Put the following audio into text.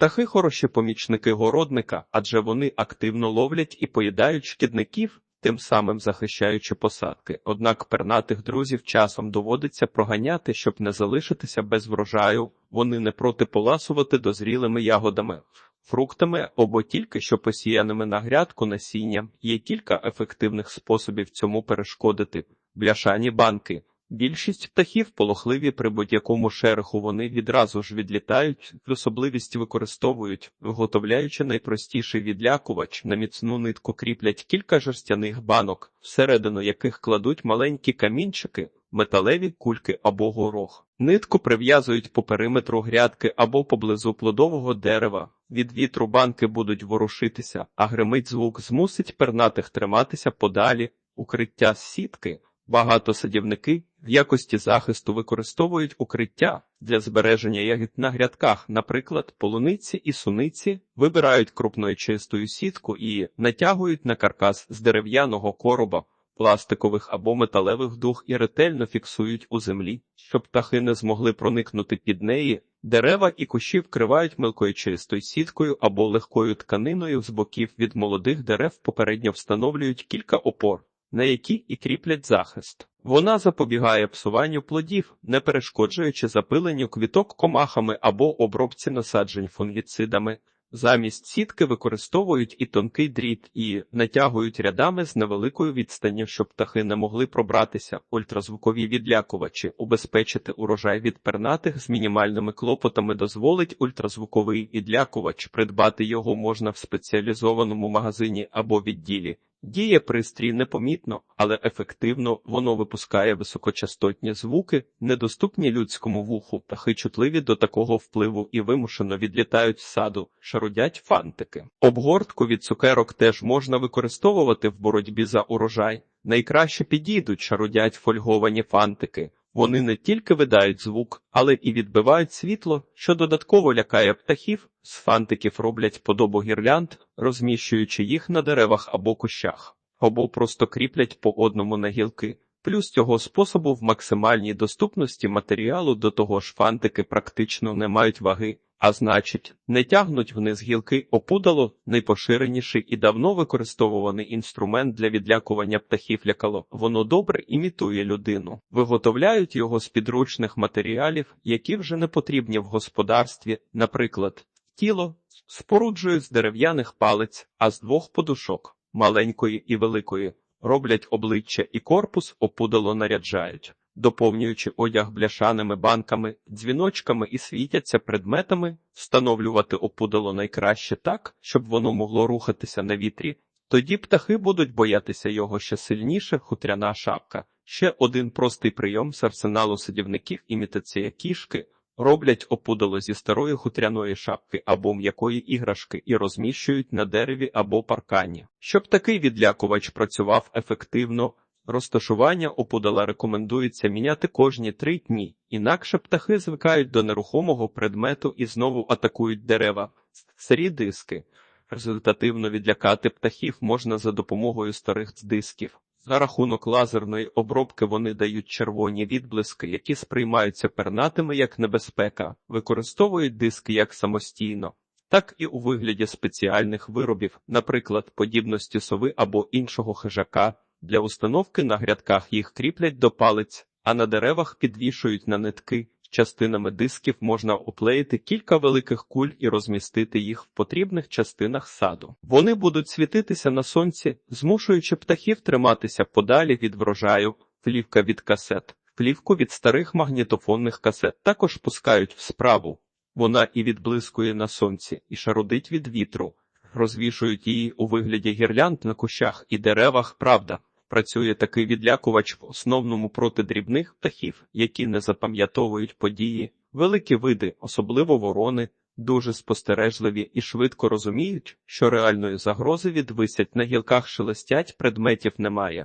Птахи хороші помічники городника, адже вони активно ловлять і поїдають шкідників, тим самим захищаючи посадки. Однак пернатих друзів часом доводиться проганяти, щоб не залишитися без врожаю. Вони не проти поласувати дозрілими ягодами, фруктами або тільки що посіяними на грядку насінням. Є кілька ефективних способів цьому перешкодити. Бляшані банки. Більшість птахів полохливі при будь-якому шереху вони відразу ж відлітають, особливість використовують, виготовляючи найпростіший відлякувач, на міцну нитку кріплять кілька жерстяних банок, всередину яких кладуть маленькі камінчики, металеві кульки або горох. Нитку прив'язують по периметру грядки або поблизу плодового дерева. Від вітру банки будуть ворушитися, а гримить звук змусить пернатих триматися подалі, укриття сітки. Багато садівники в якості захисту використовують укриття для збереження ягід на грядках, наприклад, полуниці і суниці, вибирають крупною чистою сітку і натягують на каркас з дерев'яного короба, пластикових або металевих дух і ретельно фіксують у землі, щоб птахи не змогли проникнути під неї. Дерева і кущі вкривають мілкою чистою сіткою або легкою тканиною з боків від молодих дерев попередньо встановлюють кілька опор на які і кріплять захист. Вона запобігає псуванню плодів, не перешкоджуючи запиленню квіток комахами або обробці насаджень фунгіцидами. Замість сітки використовують і тонкий дріт, і натягують рядами з невеликою відстанню, щоб птахи не могли пробратися. Ультразвукові відлякувачі убезпечити урожай від пернатих з мінімальними клопотами дозволить ультразвуковий відлякувач. Придбати його можна в спеціалізованому магазині або відділі. Діє пристрій непомітно, але ефективно воно випускає високочастотні звуки, недоступні людському вуху, птахи чутливі до такого впливу і вимушено відлітають з саду, шарудять фантики. Обгортку від цукерок теж можна використовувати в боротьбі за урожай. Найкраще підійдуть шарудять фольговані фантики. Вони не тільки видають звук, але і відбивають світло, що додатково лякає птахів. З фантиків роблять подобу гірлянд, розміщуючи їх на деревах або кущах, або просто кріплять по одному на гілки. Плюс цього способу в максимальній доступності матеріалу до того ж фантики практично не мають ваги, а значить, не тягнуть вниз гілки опудало найпоширеніший і давно використовуваний інструмент для відлякування птахів лякало. Воно добре імітує людину. Виготовляють його з підручних матеріалів, які вже не потрібні в господарстві, наприклад, тіло споруджують з дерев'яних палець, а з двох подушок маленької і великої. Роблять обличчя і корпус, опудало наряджають, доповнюючи одяг бляшаними банками, дзвіночками і світяться предметами, встановлювати опудало найкраще так, щоб воно могло рухатися на вітрі. Тоді птахи будуть боятися його ще сильніше, хутряна шапка. Ще один простий прийом з арсеналу садівників імітація кішки. Роблять опудало зі старої хутряної шапки або м'якої іграшки і розміщують на дереві або паркані. Щоб такий відлякувач працював ефективно, розташування опудала рекомендується міняти кожні три дні, інакше птахи звикають до нерухомого предмету і знову атакують дерева. Старі диски. Результативно відлякати птахів можна за допомогою старих дисків. За рахунок лазерної обробки вони дають червоні відблиски, які сприймаються пернатими як небезпека, використовують диски як самостійно, так і у вигляді спеціальних виробів, наприклад, подібності сови або іншого хижака. Для установки на грядках їх кріплять до палець, а на деревах підвішують на нитки. Частинами дисків можна оплеїти кілька великих куль і розмістити їх в потрібних частинах саду. Вони будуть світитися на сонці, змушуючи птахів триматися подалі від врожаю, плівка від касет, плівку від старих магнітофонних касет також пускають в справу. Вона і відблискує на сонці, і шарудить від вітру, розвішують її у вигляді гірлянд на кущах і деревах, правда. Працює такий відлякувач в основному проти дрібних птахів, які не запам'ятовують події. Великі види, особливо ворони, дуже спостережливі і швидко розуміють, що реальної загрози відвисять на гілках шелестять предметів немає.